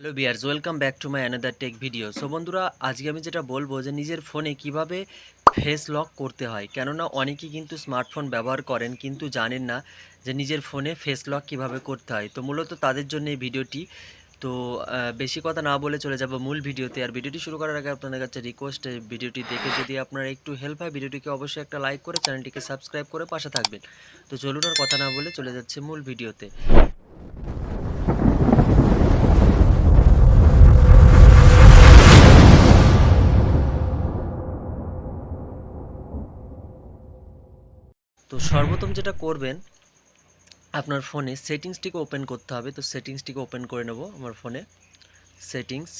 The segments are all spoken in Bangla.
Hello viewers welcome back to my another tech video so বন্ধুরা, আজকে আমি যেটা বলব যে নিজের ফোনে কীভাবে ফেস লক করতে হয়। কেননা অনেকেই কিন্তু স্মার্টফোন ব্যবহার করেন, কিন্তু জানেন না যে নিজের ফোনে ফেস লক কীভাবে করতে হয়। তো মূলত তাদের জন্য এই ভিডিওটি। তো বেশি কথা না বলে চলে যাব মূল ভিডিওতে। আর ভিডিওটি শুরু করার আগে আপনাদের কাছে রিকোয়েস্ট ভিডিওটি দেখে যদি আপনার একটু হেল্প হয়, ভিডিওটিকে অবশ্যই একটা লাইক করে চ্যানেলটিকে সাবস্ক্রাইব করে পাশে থাকবেন। তো চলুন আর কথা না বলে চলে যাচ্ছে মূল ভিডিওতে। তো সর্বপ্রথম যেটা করবেন, আপনার ফোনে সেটিংসটিকে ওপেন করতে হবে। তো সেটিংসটিকে ওপেন করে নেব আমার ফোনে। সেটিংস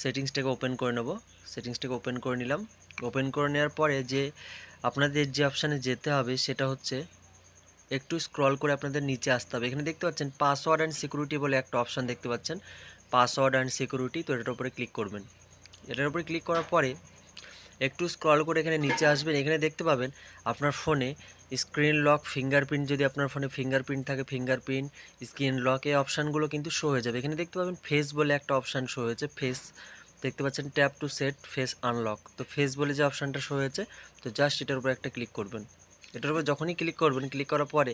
সেটিংসটাকে ওপেন করে নেব। সেটিংসটাকে ওপেন করে নিলাম। ওপেন করে নেওয়ার পরে যে আপনাদের যে অপশানে যেতে হবে সেটা হচ্ছে একটু স্ক্রল করে আপনাদের নিচে আসতে হবে। এখানে দেখতে পাচ্ছেন পাসওয়ার্ড অ্যান্ড সিকিউরিটি বলে একটা অপশান দেখতে পাচ্ছেন। পাসওয়ার্ড অ্যান্ড সিকিউরিটি তো এটার উপরে ক্লিক করবেন। এটার উপরে ক্লিক করার পরে একটু স্ক্রল করে এখানে নিচে আসবেন, এখানে দেখতে পাবেন আপনার ফোনে স্ক্রিন লক ফিঙ্গারপ্রিন্ট যদি আপনার ফোনে ফিঙ্গারপ্রিন্ট থাকে ফিঙ্গারপ্রিন্ট স্ক্রিন লক এই অপশানগুলো কিন্তু শো হয়ে যাবে। এখানে দেখতে পাবেন ফেস বলে একটা অপশান শো হয়েছে ফেস দেখতে পাচ্ছেন tap to set face unlock তো ফেস বলে যে অপশানটা শো হয়েছে, তো জাস্ট এটার উপর একটা ক্লিক করবেন। এটার উপর যখনই ক্লিক করবেন ক্লিক করার পরে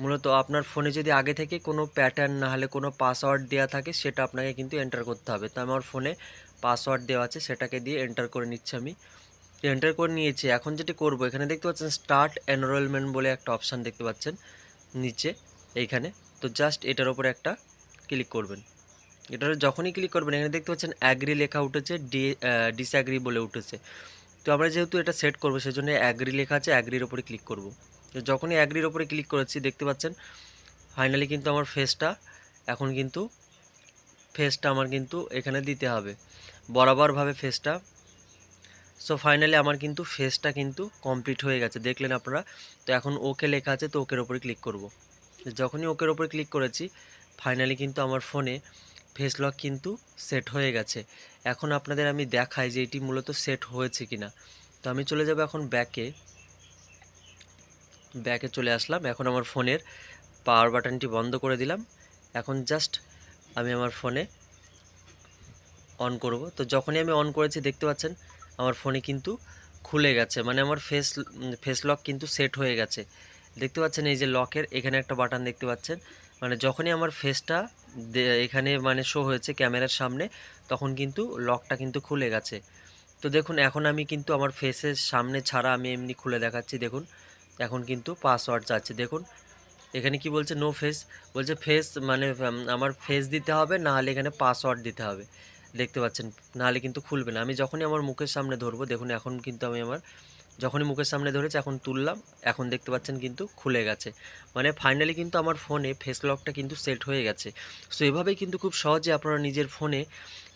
মূলত আপনার ফোনে যদি আগে থেকে কোনো প্যাটার্ন না হলে কোনো পাসওয়ার্ড দেওয়া থাকে, সেটা আপনাকে কিন্তু এন্টার করতে হবে। তো আমার ফোনে পাসওয়ার্ড দেওয়া আছে, সেটাকে দিয়ে এন্টার করে নিচ্ছি আমি। এন্টার করে নিয়েছি, এখন যেটি করব, এখানে দেখতে পাচ্ছেন স্টার্ট এনরোলমেন্ট বলে একটা অপশান দেখতে পাচ্ছেন নিচে, এইখানে। তো জাস্ট এটার উপরে একটা ক্লিক করবেন। এটার যখনই ক্লিক করবেন, এখানে দেখতে পাচ্ছেন অ্যাগ্রি লেখা উঠেছে ডি ডিসঅ্যাগ্রি বলে উঠেছে। তো আমরা যেহেতু এটা সেট করব, সেজন্য অ্যাগ্রি লেখা আছে অ্যাগ্রির ওপরে ক্লিক করব। যখনই অ্যাগ্রির ওপরে ক্লিক করেছি, দেখতে পাচ্ছেন ফাইনালি কিন্তু আমার ফেসটা এখন কিন্তু ফেসটা আমার কিন্তু এখানে দিতে হবে। বরাবরভাবে ফেসটা সো ফাইনালি আমার কিন্তু ফেসটা কিন্তু কমপ্লিট হয়ে গেছে, দেখলেন আপনারা? তো এখন ওকে লেখা আছে, তো ওকের ওপরে ক্লিক করব। যখনই ওকের ওপরে ক্লিক করেছি ফাইনালি কিন্তু আমার ফোনে ফেস লক কিন্তু সেট হয়ে গেছে। এখন আপনাদের আমি দেখাই যে এটি মূলত সেট হয়েছে কিনা। তো আমি চলে যাব এখন ব্যাকে ব্যাকে চলে আসলাম। এখন আমার ফোনের পাওয়ার বাটনটি বন্ধ করে দিলাম। এখন জাস্ট আমি আমার ফোনে অন করব। তো যখনই আমি অন করেছি, দেখতে পাচ্ছেন, আমার ফোনে কিন্তু খুলে গেছে। মানে আমার ফেস ফেস লক কিন্তু সেট হয়ে গেছে। দেখতে পাচ্ছেন, এই যে লকের এখানে একটা বাটন দেখতে পাচ্ছেন। মানে যখনই আমার ফেসটা এখানে মানে শো হয়েছে ক্যামেরার সামনে, তখন কিন্তু লকটা কিন্তু খুলে গেছে। তো দেখুন, এখন আমি কিন্তু আমার ফেসের সামনে ছাড়া আমি এমনি খুলে দেখাচ্ছি। দেখুন এখন কিন্তু পাসওয়ার্ড চাচ্ছে। দেখুন, এখানে কি বলছে? নো ফেস বলছে ফেস মানে আমার ফেস দিতে হবে না হলে এখানে পাসওয়ার্ড দিতে হবে। দেখতে পাচ্ছেন, নাহলে কিন্তু খুলবে না। আমি যখনই আমার মুখের সামনে ধরবো, দেখুন, এখন কিন্তু আমি আমার, যখনই মুখের সামনে ধরেছি, এখন তুললাম, এখন দেখতে পাচ্ছেন কিন্তু খুলে গেছে। মানে ফাইনালি কিন্তু আমার ফোনে ফেস লকটা কিন্তু সেট হয়ে গেছে। সো এভাবেই কিন্তু খুব সহজে আপনারা নিজের ফোনে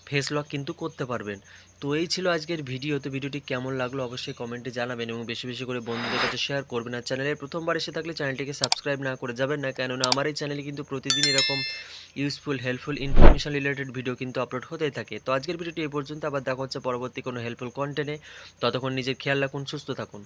ফেস লক কিন্তু করতে পারবেন। তো এই ছিল আজকের ভিডিও তো ভিডিওটি কেমন লাগল অবশ্যই কমেন্টে জানাবেন এবং বেশি বেশি করে বন্ধুদের কাছে শেয়ার করবেন। আর চ্যানেলে প্রথমবার এসে থাকলে চ্যানেলটিকে সাবস্ক্রাইব না করে যাবেন না, কেননা আমার এই চ্যানেলে কিন্তু প্রতিদিন এরকম useful helpful information related video কিন্তু আপলোড হতেই থাকে। তো আজকের ভিডিওটি এই পর্যন্ত। আবার দেখা হচ্ছে পরবর্তী কোনো হেল্পফুল কন্টেন্টে ততক্ষণ নিজের খেয়াল রাখুন, সুস্থ থাকুন।